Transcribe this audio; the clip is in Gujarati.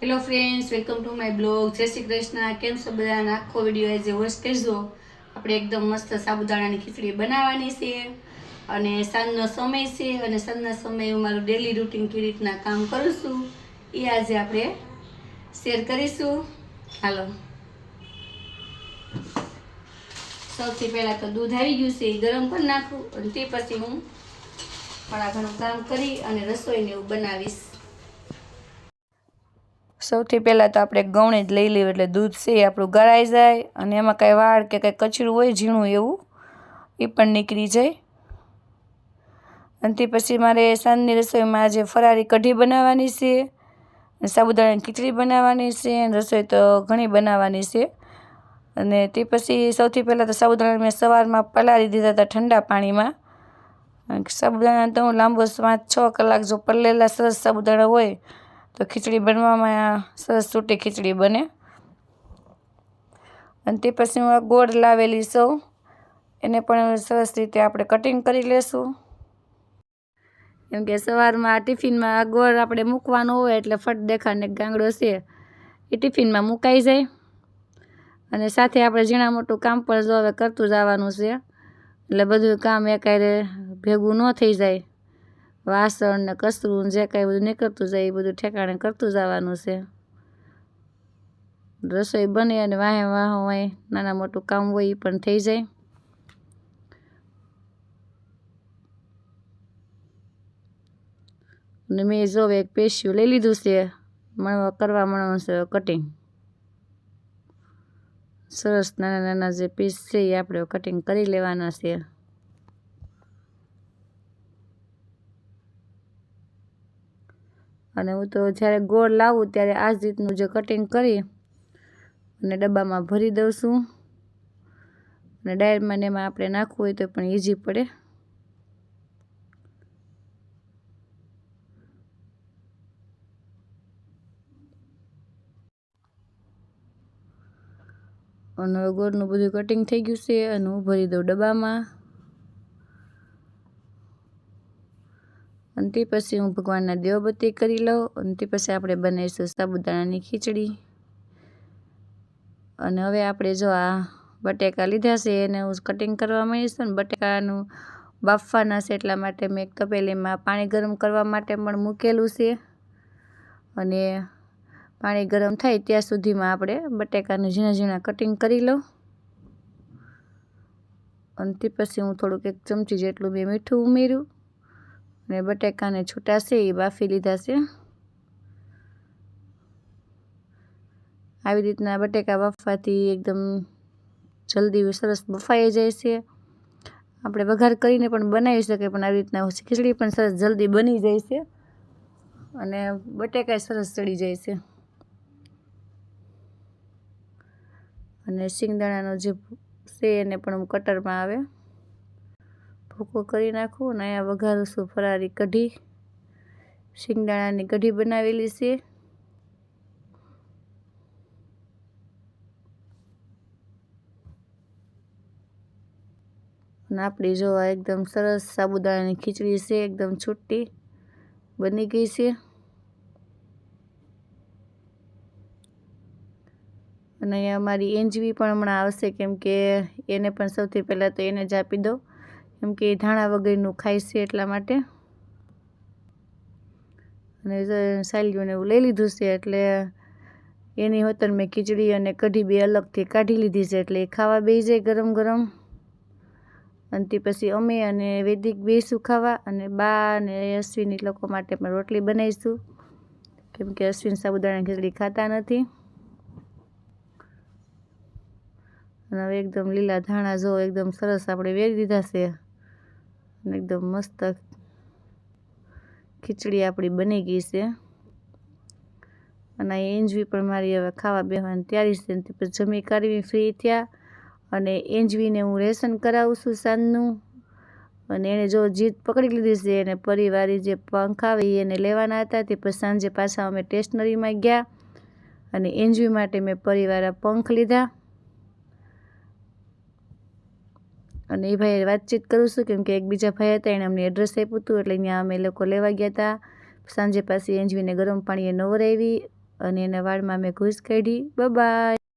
Hello friends welcome to my blog Jai Shri Krishna. કેમ છો બધાને? આખો વીડિયો એ વોચ કરજો. આપણે એકદમ મસ્ત સાબુદાણાની ખીચડી બનાવવાની છે અને સાંજનો સમય છે અને સાંજના સમયે હું મારું ડેલી રૂટીન કેવી રીતના કામ કરું છું એ આજે આપણે શેર કરીશું. હાલો. સૌથી પહેલાં તો દૂધ આવી ગયું છે, એ ગરમ કરી નાખું અને તે પછી હું થોડા ઘણું કામ કરી અને રસોઈને એવું બનાવીશ. સૌથી પહેલાં તો આપણે ગૌણે જ લઈ લેવું એટલે દૂધ છે એ આપણું ગળાઈ જાય અને એમાં કાંઈ વાળ કે કાંઈ કચરું હોય ઝીણું એવું, એ પણ નીકળી જાય. અને તે પછી મારે સાંજની રસોઈમાં આજે ફરારી કઢી બનાવવાની છે, અને સાબુદાણાની ખીચડી બનાવવાની છે, અને રસોઈ તો ઘણી બનાવવાની છે. અને તે પછી સૌથી પહેલાં તો સાબુદાણા મેં સવારમાં પલાળી દીધા હતા ઠંડા પાણીમાં. સાબુદાણા તો હું લાંબો પાંચ છ કલાક જો પલળેલા સરસ સાબુદાણા હોય તો ખીચડી બનવામાં સરસ સૂટી ખીચડી બને. અને તે પછી હું આ ગોળ લાવેલી સૌ, એને પણ સરસ રીતે આપણે કટિંગ કરી લેશું. કેમ કે સવારમાં આ ટિફિનમાં આ ગોળ આપણે મૂકવાનો હોય એટલે ફટ દેખાને ગાંગડો છે, એ ટિફિનમાં મુકાઈ જાય. અને સાથે આપણે ઝીણા મોટું કામ પણ જો હવે કરતું જવાનું છે, એટલે બધું કામ એકાયરે ભેગું ન થઈ જાય. વાસણ ને કચરું જે કાંઈ બધું નીકળતું જાય એ બધું ઠેકાણે કરતું જવાનું છે. રસોઈ બને અને વાહે વાહ હોય, નાના મોટું કામ હોય એ પણ થઈ જાય. અને મેં જો એક પેશિયું લઈ લીધું છે મળવા કરવા મળવાનું છે કટિંગ સરસ નાના નાના જે પીસ છે એ આપણે કટિંગ કરી લેવાના છે. અને હું તો જ્યારે ગોળ લાવું ત્યારે આ જ રીતનું જે કટિંગ કરી અને ડબ્બામાં ભરી દઉં છું. અને ડાયરમાં ને એમાં આપણે નાખવું હોય તો પણ ઇઝી પડે. અને ગોળનું બધું કટિંગ થઈ ગયું છે અને હું ભરી દઉં ડબ્બામાં. અને તે પછી હું ભગવાનના દેવબત્તી કરી લઉં અને તે પછી આપણે બનાવીશું સાબુદાણાની ખીચડી. અને હવે આપણે જો આ બટેકા લીધા છે એને હું કટિંગ કરવા માંડીશું ને બટેકાનું બાફવાના છે એટલા માટે મેં એક તપેલીમાં પાણી ગરમ કરવા માટે પણ મૂકેલું છે. અને પાણી ગરમ થાય ત્યાં સુધીમાં આપણે બટેકાને ઝીણા ઝીણા કટિંગ કરી લઉં. અને તે પછી હું થોડુંક એક ચમચી જેટલું મેં મીઠું ઉમેર્યું અને બટેકાને છૂટા છે એ બાફી લીધા છે. આવી રીતના બટેકા બાફવાથી એકદમ જલ્દી સરસ બફાઈ જાય છે. આપણે વઘાર કરીને પણ બનાવી શકીએ, પણ આવી રીતના ખીચડી પણ સરસ જલ્દી બની જાય છે. અને બટેકા સરસ ચડી જાય છે. અને શિંગદાણાનો જે છે એને પણ કટરમાં આવે. ભૂકો કરી નાખું અને અહીંયા વઘારું છું ફરારી કઢી, શિંગદાણાની કઢી બનાવેલી છે. અને આપણી જો આ એકદમ સરસ સાબુદાણાની ખીચડી છે, એકદમ છૂટી બની ગઈ છે. અને અહીંયા મારી એન્જવી પણ હમણાં આવશે કેમ કે એને પણ સૌથી પહેલાં તો એને જ આપી દઉં. કેમ કે એ ધાણા વગરનું ખાય છે એટલા માટે. અને સાલીઓને એવું લઈ લીધું છે એટલે એની હોતર મેં ખીચડી અને કઢી બે અલગથી કાઢી લીધી છે એટલે એ ખાવા બેસી જાય ગરમ ગરમ. અને તે પછી અમે અને વૈદિક બેસું ખાવા અને બા અને અશ્વિની લોકો માટે પણ રોટલી બનાવીશું. કેમ કે અશ્વિન સાબુદાણા ખીચડી ખાતા નથી. અને હવે એકદમ લીલા ધાણા જો એકદમ સરસ આપણે વેરી દીધા છે. એકદમ મસ્ત ખીચડી આપણી બની ગઈ છે. અને એંજવી પણ મારી હવે ખાવા બેહવાની તૈયારી છે તે પછી જમી કરવી ફ્રી થયા. અને એંજવીને હું રેશન કરાવું છું સાંજનું. અને એણે જો જીત પકડી લીધી છે અને પરિવારી જે પંખ આવે એને લેવાના હતા તે પછી સાંજે પાછા અમે સ્ટેશનરીમાં ગયા. અને એન્જવી માટે મેં પરિવાર પંખ લીધા. અને એ ભાઈ વાતચીત કરું છું કેમ કે એક ભાઈ હતા એણે અમને એડ્રેસ આપ્યું હતું એટલે અહીંયા અમે લોકો લેવા ગયા હતા સાંજે પાછી એન્જવીને ગરમ પાણીએ નવરાવી અને એના વાળમાં મેં ઘૂસ કાઢી. બાય